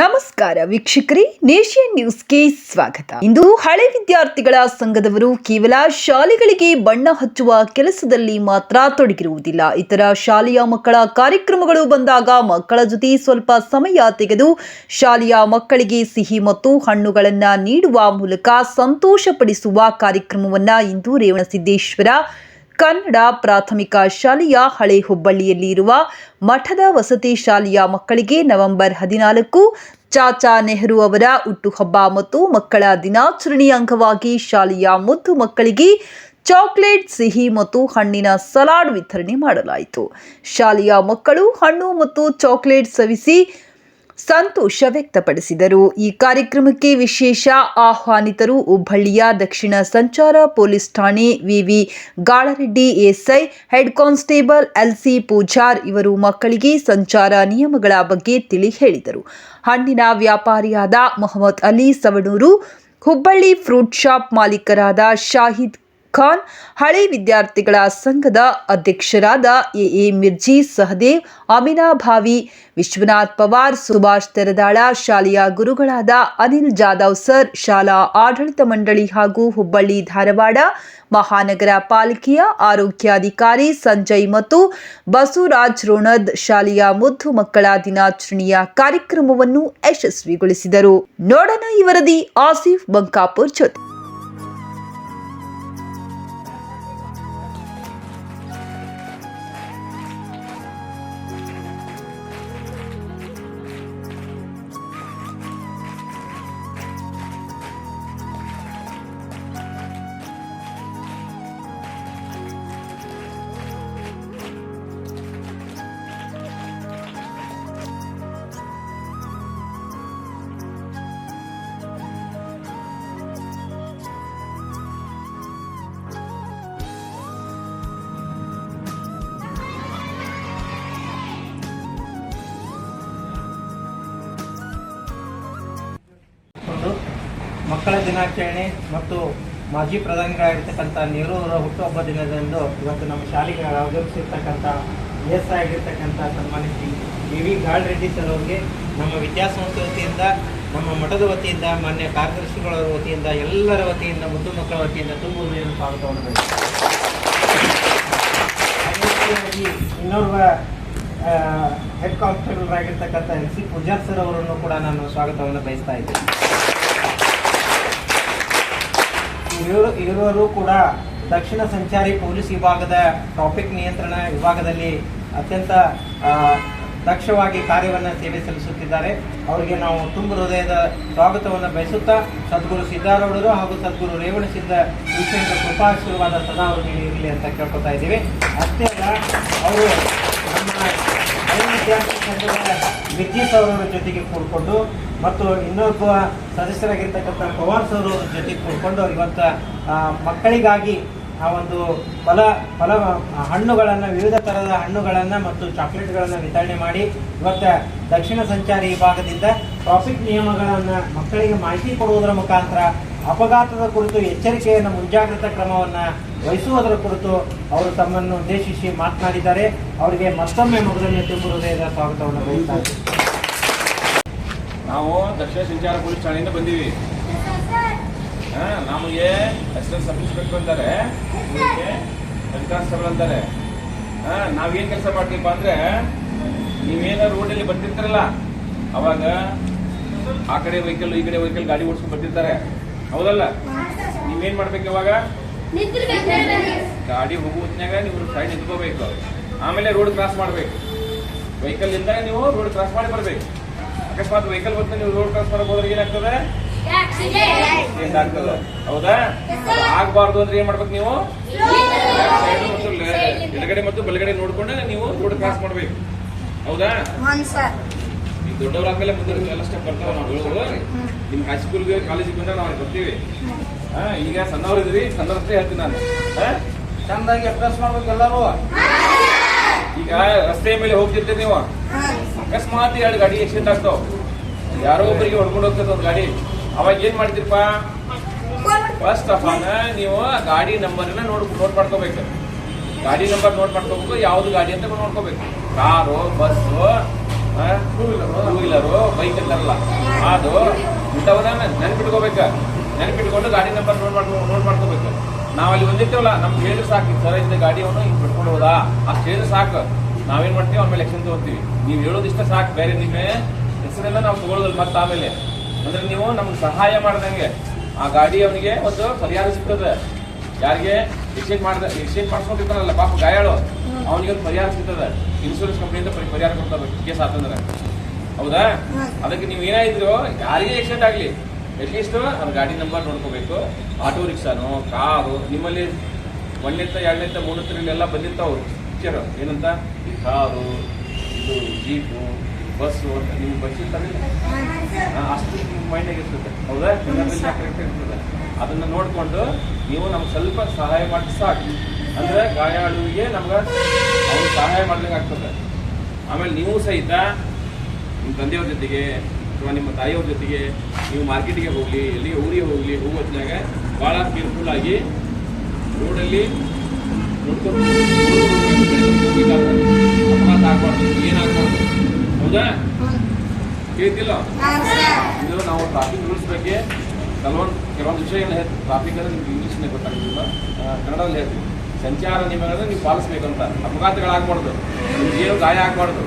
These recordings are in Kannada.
ನಮಸ್ಕಾರ ವೀಕ್ಷಕರೇ ನೇಷನ್ ನ್ಯೂಸ್ಗೆ ಸ್ವಾಗತ. ಇಂದು ಹಳೆ ವಿದ್ಯಾರ್ಥಿಗಳ ಸಂಘದವರು ಕೇವಲ ಶಾಲೆಗಳಿಗೆ ಬಣ್ಣ ಹಚ್ಚುವ ಕೆಲಸದಲ್ಲಿ ಮಾತ್ರ ತೊಡಗಿರುವುದಿಲ್ಲ. ಇತರ ಶಾಲೆಯ ಮಕ್ಕಳ ಕಾರ್ಯಕ್ರಮಗಳು ಬಂದಾಗ ಮಕ್ಕಳ ಜೊತೆ ಸ್ವಲ್ಪ ಸಮಯ ತೆಗೆದು ಶಾಲೆಯ ಮಕ್ಕಳಿಗೆ ಸಿಹಿ ಮತ್ತು ಹಣ್ಣುಗಳನ್ನು ನೀಡುವ ಮೂಲಕ ಸಂತೋಷಪಡಿಸುವ ಕಾರ್ಯಕ್ರಮವನ್ನು ಇಂದು ರೇವಣಸಿದ್ದೇಶ್ವರ ಕನ್ನಡ ಪ್ರಾಥಮಿಕ ಶಾಲೆಯ ಹಳೆ ಹುಬ್ಬಳ್ಳಿಯಲ್ಲಿ ಇರುವ ಮಠದ ವಸತಿ ಶಾಲೆಯ ಮಕ್ಕಳಿಗೆ ನವೆಂಬರ್ ಹದಿನಾಲ್ಕು ಚಾಚಾ ನೆಹರು ಅವರ ಹುಟ್ಟುಹಬ್ಬ ಮತ್ತು ಮಕ್ಕಳ ದಿನಾಚರಣೆಯ ಅಂಗವಾಗಿ ಶಾಲೆಯ ಮುದ್ದು ಮಕ್ಕಳಿಗೆ ಚಾಕ್ಲೇಟ್, ಸಿಹಿ ಮತ್ತು ಹಣ್ಣಿನ ಸಲಾಡ್ ವಿತರಣೆ ಮಾಡಲಾಯಿತು. ಶಾಲೆಯ ಮಕ್ಕಳು ಹಣ್ಣು ಮತ್ತು ಚಾಕ್ಲೇಟ್ ಸವಿಸಿ ಸಂತೋಷ ವ್ಯಕ್ತಪಡಿಸಿದರು. ಈ ಕಾರ್ಯಕ್ರಮಕ್ಕೆ ವಿಶೇಷ ಆಹ್ವಾನಿತರು ಹುಬ್ಬಳ್ಳಿಯ ದಕ್ಷಿಣ ಸಂಚಾರ ಪೊಲೀಸ್ ಠಾಣೆ VV Galareddy SI, head constable LC Pujar ಇವರು ಮಕ್ಕಳಿಗೆ ಸಂಚಾರ ನಿಯಮಗಳ ಬಗ್ಗೆ ತಿಳಿ ಹೇಳಿದರು. ಹಣ್ಣಿನ ವ್ಯಾಪಾರಿಯಾದ ಮೊಹಮ್ಮದ್ ಅಲಿ ಸವಣೂರು, ಹುಬ್ಬಳ್ಳಿ ಫ್ರೂಟ್ ಶಾಪ್ ಮಾಲೀಕರಾದ ಶಾಹಿದ್ ಖಾನ್, ಹಳೆ ವಿದ್ಯಾರ್ಥಿಗಳ ಸಂಘದ ಅಧ್ಯಕ್ಷರಾದ ಎಎ ಮಿರ್ಜಿ ಸಹದೇವ್, ಅಮಿನಾ ಭಾವಿ, ವಿಶ್ವನಾಥ್ ಪವಾರ್, ಸುಭಾಷ್ ತೆರದಾಳ, ಶಾಲೆಯ ಗುರುಗಳಾದ ಅನಿಲ್ ಜಾಧವ್ ಸರ್, ಶಾಲಾ ಆಡಳಿತ ಮಂಡಳಿ ಹಾಗೂ ಹುಬ್ಬಳ್ಳಿ ಧಾರವಾಡ, ಮಹಾನಗರ ಪಾಲಿಕೆಯ ಆರೋಗ್ಯಾಧಿಕಾರಿ ಸಂಜಯ್ ಮತ್ತು ಬಸವರಾಜ್ ರೋಣದ್ ಶಾಲೆಯ ಮುದ್ದು ಮಕ್ಕಳ ದಿನಾಚರಣೆಯ ಕಾರ್ಯಕ್ರಮವನ್ನು ಯಶಸ್ವಿಗೊಳಿಸಿದರು. ನೋಡೋಣ ಈ ವರದಿ, ಆಸಿಫ್ ಬಂಕಾಪುರ್ ಜೊತೆ. ಮಕ್ಕಳ ದಿನಾಚರಣೆ ಮತ್ತು ಮಾಜಿ ಪ್ರಧಾನಿಗಳಾಗಿರ್ತಕ್ಕಂಥ ಅವರ ಹುಟ್ಟುಹಬ್ಬ ದಿನದಂದು ಇವತ್ತು ನಮ್ಮ ಶಾಲೆಗೆ ಆಗಮಿಸಿರ್ತಕ್ಕಂಥ ಎಸ್ ಆಗಿರ್ತಕ್ಕಂಥ ಸನ್ಮಾನಿಸಿ ಶ್ರೀ ವಿ ಗಾಳ್ ರೆಡ್ಡಿ ಸರ್ ಅವರಿಗೆ, ನಮ್ಮ ವಿದ್ಯಾಸಂಸ್ಥೆ ವತಿಯಿಂದ, ನಮ್ಮ ಮಠದ ವತಿಯಿಂದ, ಮಾನ್ಯ ಕಾರ್ಯದರ್ಶಿಗಳ ವತಿಯಿಂದ, ಎಲ್ಲರ ವತಿಯಿಂದ, ಮುದ್ದು ಮಕ್ಕಳ ವತಿಯಿಂದ ತುಂಬು ಹೃದಯದ ಸ್ವಾಗತವನ್ನು ಇನ್ನೊಬ್ಬ ಇನ್ನೋರ್ವ ಹೆಡ್ ಕಾನ್ಸ್ಟೇಬಲ್ ಆಗಿರ್ತಕ್ಕಂಥ ಎನ್ ಸಿ ಪೂಜಾರ್ ಸರ್ ಅವರನ್ನು ಕೂಡ ನಾನು ಸ್ವಾಗತವನ್ನು ಬಯಸ್ತಾ ಇದ್ದೇನೆ. ಇವರು ಇರುವರು ಕೂಡ ದಕ್ಷಿಣ ಸಂಚಾರಿ ಪೊಲೀಸ್ ವಿಭಾಗದ ಟ್ರಾಫಿಕ್ ನಿಯಂತ್ರಣ ವಿಭಾಗದಲ್ಲಿ ಅತ್ಯಂತ ದಕ್ಷವಾಗಿ ಕಾರ್ಯವನ್ನು ಸೇವೆ ಸಲ್ಲಿಸುತ್ತಿದ್ದಾರೆ. ಅವರಿಗೆ ನಾವು ತುಂಬ ಹೃದಯದ ಸ್ವಾಗತವನ್ನು ಬಯಸುತ್ತಾ ಸದ್ಗುರು ಸಿದ್ದಾರೂಢರು ಹಾಗೂ ಸದ್ಗುರು ರೇವಣಸಿದ್ದ ವಿಶೇಷ ಕೃಪಾಶೀರ್ವಾದ ಸದಾ ಅವರಿಗೆ ಇರಲಿ ಅಂತ ಕೇಳ್ಕೊತಾ ಇದ್ದೀವಿ. ಅಷ್ಟೇ ಅವರು ನಮ್ಮ ವಿದ್ಯಾರ್ಥಿ ಸಂಘದ ವಿದ್ಯುತ್ ಅವರ ಜೊತೆಗೆ ಕೂಡಿಕೊಂಡು ಮತ್ತು ಇನ್ನೊಬ್ಬ ಸದಸ್ಯರಾಗಿರ್ತಕ್ಕಂಥ ಪವನ್ ಸರ್ ಜೊತೆ ಕೂಡಿಕೊಂಡು ಇವತ್ತು ಮಕ್ಕಳಿಗಾಗಿ ಆ ಒಂದು ಫಲ ಫಲ ಹಣ್ಣುಗಳನ್ನು, ವಿವಿಧ ಥರದ ಹಣ್ಣುಗಳನ್ನು ಮತ್ತು ಚಾಕ್ಲೇಟ್ಗಳನ್ನು ವಿತರಣೆ ಮಾಡಿ ಇವತ್ತು ದಕ್ಷಿಣ ಸಂಚಾರಿ ವಿಭಾಗದಿಂದ ಟ್ರಾಫಿಕ್ ನಿಯಮಗಳನ್ನು ಮಕ್ಕಳಿಗೆ ಮಾಹಿತಿ ಕೊಡುವುದರ ಮುಖಾಂತರ ಅಪಘಾತದ ಕುರಿತು ಎಚ್ಚರಿಕೆಯನ್ನು, ಮುಂಜಾಗ್ರತಾ ಕ್ರಮವನ್ನು ವಹಿಸುವುದರ ಕುರಿತು ಅವರು ತಮ್ಮನ್ನು ಉದ್ದೇಶಿಸಿ ಮಾತನಾಡಿದ್ದಾರೆ ಅವರಿಗೆ ಮತ್ತೊಮ್ಮೆ ಮೊದಲನೇ ತುಂಬ ಹೃದಯದ ಸ್ವಾಗತವನ್ನು ಬಯಸ್ತಾ ಇದ್ದೀನಿ. ನಾವು ದಕ್ಷಿಣ ಸಂಚಾರ ಪೊಲೀಸ್ ಠಾಣೆಯಿಂದ ಬಂದೀವಿ. ನಮಗೆ ಅಸಿಸ್ಟೆಂಟ್ ಸಬ್ ಇನ್ಸ್ಪೆಕ್ಟರ್ ಅಂತಾರೆ ಹೆಡ್ ಕಾನ್ಸ್ಟೇಬಲ್ ಅಂತಾರೆ. ನಾವೇನ್ ಕೆಲಸ ಮಾಡ್ತೀವಪ್ಪ ಅಂದ್ರೆ, ನೀವೇನ ರೋಡಲ್ಲಿ ಬರ್ತಿರ್ತಾರಲ್ಲ, ಅವಾಗ ಆ ಕಡೆ ವೆಹಿಕಲ್ ಈ ಕಡೆ ವೆಹಿಕಲ್ ಗಾಡಿ ಓಡಿಸ್ಕೊಂಡು ಬರ್ತಿರ್ತಾರೆ. ಹೌದಲ್ಲ? ನೀವೇನ್ ಮಾಡ್ಬೇಕು ಇವಾಗ? ಗಾಡಿ ಹೋಗುವತ್ನಾಗ ನೀವು ಸೈಡ್ ನಿಂತ್ಕೋಬೇಕು. ಆಮೇಲೆ ರೋಡ್ ಕ್ರಾಸ್ ಮಾಡ್ಬೇಕು. ವೆಹಿಕಲ್ ಇಂದ ನೀವು ರೋಡ್ ಕ್ರಾಸ್ ಮಾಡಿ ಬರ್ಬೇಕು. ಅಕಸ್ಮಾತ್ ವೆಹಿಕಲ್ ಬಂದು ನೀವು ರೋಡ್ ಕ್ರಾಸ್ ಮಾಡಕ್ ಹೋದ್ರೆ ಏನಾಗ್ತದೆ? ಆಗ್ತದೆ ಹೌದಾ? ಆಗ್ಬಾರ್ದು ಅಂದ್ರೆ ಏನ್ ಮಾಡ್ಬೇಕು ನೀವು? ಎಡಗಡೆ ಮತ್ತು ಬಲಗಡೆ ನೋಡ್ಕೊಂಡು ನೀವು ರೋಡ್ ಕ್ರಾಸ್ ಮಾಡ್ಬೇಕು. ಹೌದಾ? ದೊಡ್ಡವರಾದ್ಮೇಲೆ ಮುಂದೆ ಎಲ್ಲ ಸ್ಟೆಪ್ ಬರ್ತಾವ ನಾವು ಹೇಳೋದು ನಿಮ್ ಹೈಸ್ಕೂಲ್ಗೆ ಕಾಲೇಜಿಗೆ ಬಂದ್ರೆ ನಾವು ಅಲ್ಲಿ ಬರ್ತೀವಿ. ಈಗ ಸಣ್ಣವ್ರು ಇದ್ರಿ ಸಣ್ಣವ್ರಷ್ಟೇ ಹೇಳ್ತೀನಿ ನಾನು. ಚಂದಾಗಿ ಅಭ್ಯಾಸ ಮಾಡ್ಬೇಕು ಎಲ್ಲರೂ. ಈಗ ರಸ್ತೆ ಮೇಲೆ ಹೋಗ್ತಿರ್ತೀರಿ ನೀವು? ಅಕಸ್ಮಾತ್ ಎರಡು ಗಾಡಿ ಆಕ್ಸಿಡೆಂಟ್ ಆಗ್ತಾವ. ಯಾರೋ ಒಬ್ಬರಿಗೆ ಹೊಡ್ಕೊಂಡು ಹೋಗ್ತದೆ ಒಂದು ಗಾಡಿ. ಅವಾಗ ಏನ್ ಮಾಡ್ತೀರಪ್ಪ? ಫಸ್ಟ್ ಆಫ್ ಆಲ್ ನೀವು ಗಾಡಿ ನಂಬರ್ನ ನೋಡ್ ನೋಟ್ ಮಾಡ್ಕೋಬೇಕು. ಗಾಡಿ ನಂಬರ್ ನೋಟ್ ಮಾಡ್ಕೋಬೇಕು, ಯಾವ್ದು ಗಾಡಿ ಅಂತ ನೋಡ್ಕೋಬೇಕು. Car, bus two wheeler bike ಅಂತಾರಲ್ಲ ಅದು ಇಂಥವನ್ನ ನೆನ್ಪಿಟ್ಕೋಬೇಕು. ನೆನ್ಪಿಟ್ಕೊಂಡು ಗಾಡಿ ನಂಬರ್ ನೋಟ್ ಮಾಡ್ಕೊ ನೋಟ್ ನಾವು ಅಲ್ಲಿ ಬಂದಿರ್ತೇವಲ್ಲ ನಮ್ಗೆ ಹೇಳಿದ್ರೆ ಸಾಕು ಸರ ಇದ್ದ ಗಾಡಿ ಅವನು ಹಿಂಗೆ ಬಿಟ್ಕೊಂಡು ಹೋದ. ಅಷ್ಟು ಹೇಳಿದ್ರೆ ಸಾಕು. ನಾವೇನು ಮಾಡ್ತೀವಿ ಅವ್ನ ಮೇಲೆ ಎಕ್ಷನ್ ತಗೋತೀವಿ. ನೀವು ಹೇಳೋದಿಷ್ಟ ಸಾಕು ಬೇರೆ ನಿಮ್ಮ ಹೆಸರೆಲ್ಲ ನಾವು ತಗೊಳ್ಳೋದಲ್ಲ ಮತ್ತೆ ಆಮೇಲೆ. ಅಂದ್ರೆ ನೀವು ನಮ್ಗೆ ಸಹಾಯ ಮಾಡ್ದಂಗೆ. ಆ ಗಾಡಿ ಅವನಿಗೆ ಒಂದು ಪರಿಹಾರ ಸಿಗ್ತದೆ. ಯಾರಿಗೆ? ಎಕ್ಸ್ಚೇಂಜ್ ಮಾಡ್ದ ಎಕ್ಸ್ಚೇಂಜ್ ಮಾಡಿಸ್ಕೊಂಡಿರ್ತಾನಲ್ಲ ಪಾಪ ಗಾಯಾಳು. ಅವನಿಗೆ ಒಂದು ಪರಿಹಾರ ಸಿಗ್ತದೆ. ಇನ್ಶೂರೆನ್ಸ್ ಕಂಪ್ನಿಯಿಂದ ಅಂತ ಪರಿಹಾರ ಕೊಡ್ತಾರೆ ಕೇಸ್ ಆತಂದ್ರೆ. ಹೌದಾ? ಅದಕ್ಕೆ ನೀವು ಏನಾಯ್ತು ಯಾರಿಗೆ ಎಕ್ಸಿಡೆಂಟ್ ಆಗಲಿ? ಅಟ್ಲೀಸ್ಟ್ ಅವ್ರ ಗಾಡಿ ನಂಬರ್ ನೋಡ್ಕೋಬೇಕು. ಆಟೋ ರಿಕ್ಷಾನು ಕಾರು ನಿಮ್ಮಲ್ಲಿ ಒಂದನೇತ್ತ ಎರಡನೇತ್ತ ಮೂರನೇತ್ತ ಎಲ್ಲ ಬಂದಿರ್ತಾವು ಪಿಕ್ಚರ್ ಏನಂತ ಕಾರು ಇದು ಜೀಪು ಬಸ್ಸು ಅಂತ ನಿಮ್ಗೆ ಹಾ, ಅಷ್ಟು ಮೈಂಡಾಗಿ ಇರ್ತದೆ. ಹೌದಾ? ಕರೆಕ್ಟ್ ಇರ್ತದೆ. ಅದನ್ನ ನೋಡ್ಕೊಂಡು ನೀವು ನಮ್ಗೆ ಸ್ವಲ್ಪ ಸಹಾಯ ಮಾಡಿ ಸಾಕು. ಅಂದ್ರೆ ಗಾಯಾಳುವಿಗೆ ನಮ್ಗೆ ಅವ್ರು ಸಹಾಯ ಮಾಡ್ಲಿಕ್ಕೆ ಆಗ್ತದೆ. ಆಮೇಲೆ ನೀವು ಸಹಿತ ನಿಮ್ಮ ತಂದೆಯವ್ರ ಜೊತೆಗೆ ಅಥವಾ ನಿಮ್ಮ ತಾಯಿಯವ್ರ ಜೊತೆಗೆ ನೀವು ಮಾರ್ಕೆಟಿಗೆ ಹೋಗಲಿ, ಎಲ್ಲಿಗೆ ಊರಿಗೆ ಹೋಗಲಿ ಹೋಗೋ ಹೊತ್ನ್ಯಾಗ ಭಾಳ ಕೇರ್ಫುಲ್ ಆಗಿ ರೋಡಲ್ಲಿ. ಅಪಘಾತ ಆಗ್ಬಾರ್ದು ಹೌದಾ? ಕೇಳ್ತಿಲ್ಲ ಇದು ನಾವು ಟ್ರಾಫಿಕ್ ರೂಲ್ಸ್ ಬಗ್ಗೆ ಕೆಲವೊಂದು ಕೆಲವೊಂದು ವಿಷಯಗಳನ್ನ ಹೇಳ್ತೀವಿ. ಟ್ರಾಫಿಕ್ ಅಂದರೆ ನಿಮ್ಗೆ ಇಂಗ್ಲೀಷ್ನೇ ಗೊತ್ತಾಗಿಲ್ಲ ಕನ್ನಡದಲ್ಲಿ ಹೇಳ್ತೀವಿ. ಸಂಚಾರ ನಿಯಮಗಳನ್ನು ನೀವು ಪಾಲಿಸ್ಬೇಕಂತ. ಅಪಘಾತಗಳಾಗಬಾರ್ದು. ನಿಮ್ಗೆ ಏನು ಗಾಯ ಆಗಬಾರ್ದು.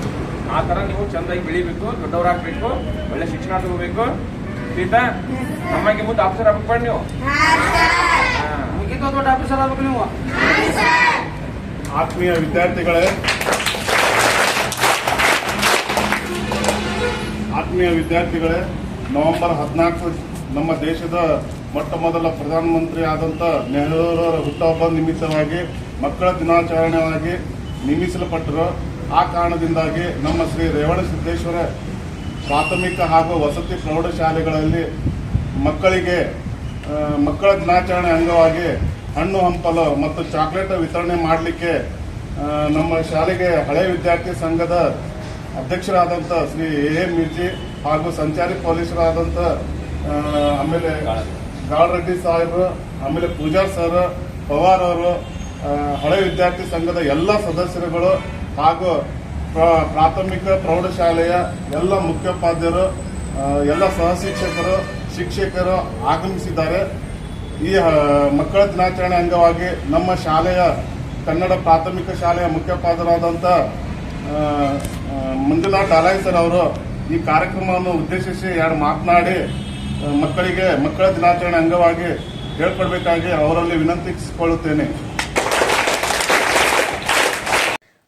ಆ ಥರ ನೀವು ಚೆಂದಾಗಿ ಬೆಳಿಬೇಕು ದೊಡ್ಡವರಾಗಬೇಕು ಒಳ್ಳೆ ಶಿಕ್ಷಣ ತಗೋಬೇಕು. ಸೀತಾ ನಮಗೆ ಮುಂದೆ ಆಫೀಸರ್ ಆಗ್ಬೇಕು ನೀವು. ದೊಡ್ಡ ಆಫೀಸರ್ ಆಗ್ಬೇಕು ನೀವು? ಆತ್ಮೀಯ ವಿದ್ಯಾರ್ಥಿಗಳೇ ಆತ್ಮೀಯ ವಿದ್ಯಾರ್ಥಿಗಳೇ ನವೆಂಬರ್ ಹದಿನಾಲ್ಕು ನಮ್ಮ ದೇಶದ ಮೊಟ್ಟ ಮೊದಲ ಪ್ರಧಾನಮಂತ್ರಿ ಆದಂಥ ನೆಹರೂರವರ ಹುಟ್ಟುಹಬ್ಬ ನಿಮಿತ್ತವಾಗಿ ಮಕ್ಕಳ ದಿನಾಚರಣೆಯಾಗಿ ನೇಮಿಸಲ್ಪಟ್ಟರು ಆ ಕಾರಣದಿಂದಾಗಿ ನಮ್ಮ ಶ್ರೀ ರೇವಣ ಸಿದ್ದೇಶ್ವರ ಪ್ರಾಥಮಿಕ ಹಾಗೂ ವಸತಿ ಪ್ರೌಢಶಾಲೆಗಳಲ್ಲಿ ಮಕ್ಕಳಿಗೆ ಮಕ್ಕಳ ದಿನಾಚರಣೆ ಅಂಗವಾಗಿ ಹಣ್ಣು ಹಂಪಲು ಮತ್ತು ಚಾಕ್ಲೇಟ್ ವಿತರಣೆ ಮಾಡಲಿಕ್ಕೆ ನಮ್ಮ ಶಾಲೆಗೆ ಹಳೆ ವಿದ್ಯಾರ್ಥಿ ಸಂಘದ ಅಧ್ಯಕ್ಷರಾದಂಥ ಶ್ರೀ ಎ ಎಂ ಮಿರ್ಜಿ ಹಾಗೂ ಸಂಚಾರಿ ಪೊಲೀಸರಾದಂಥ ಆಮೇಲೆ ಗಾಳರೆಡ್ಡಿ ಸಾಹೇಬರು ಆಮೇಲೆ ಪೂಜಾರ್ ಸರ್, ಪವಾರ್ ಅವರು ಹಳೆ ವಿದ್ಯಾರ್ಥಿ ಸಂಘದ ಎಲ್ಲ ಸದಸ್ಯರುಗಳು ಹಾಗೂ ಪ್ರ- ಪ್ರಾಥಮಿಕ ಪ್ರೌಢಶಾಲೆಯ ಎಲ್ಲ ಮುಖ್ಯೋಪಾಧ್ಯಾಯರು ಎಲ್ಲ ಸಹ ಶಿಕ್ಷಕರು ಆಗಮಿಸಿದ್ದಾರೆ. ಈ ಮಕ್ಕಳ ದಿನಾಚರಣೆ ಅಂಗವಾಗಿ ನಮ್ಮ ಶಾಲೆಯ, ಕನ್ನಡ ಪ್ರಾಥಮಿಕ ಶಾಲೆಯ ಮುಖ್ಯೋಪಾಧ್ಯಾಯರಾದಂಥ ಮಂಜುನಾಥ್ ಡಾಲಾಯ್ ಅವರು ಈ ಕಾರ್ಯಕ್ರಮವನ್ನು ಉದ್ದೇಶಿಸಿ ಎರಡು ಮಾತನಾಡಿ ಮಕ್ಕಳಿಗೆ ಮಕ್ಕಳ ದಿನಾಚರಣೆ ಅಂಗವಾಗಿ ಹೇಳ್ಕೊಡ್ಬೇಕಾಗಿ ಅವರಲ್ಲಿ ವಿನಂತಿಸಿಕೊಳ್ಳುತ್ತೇನೆ.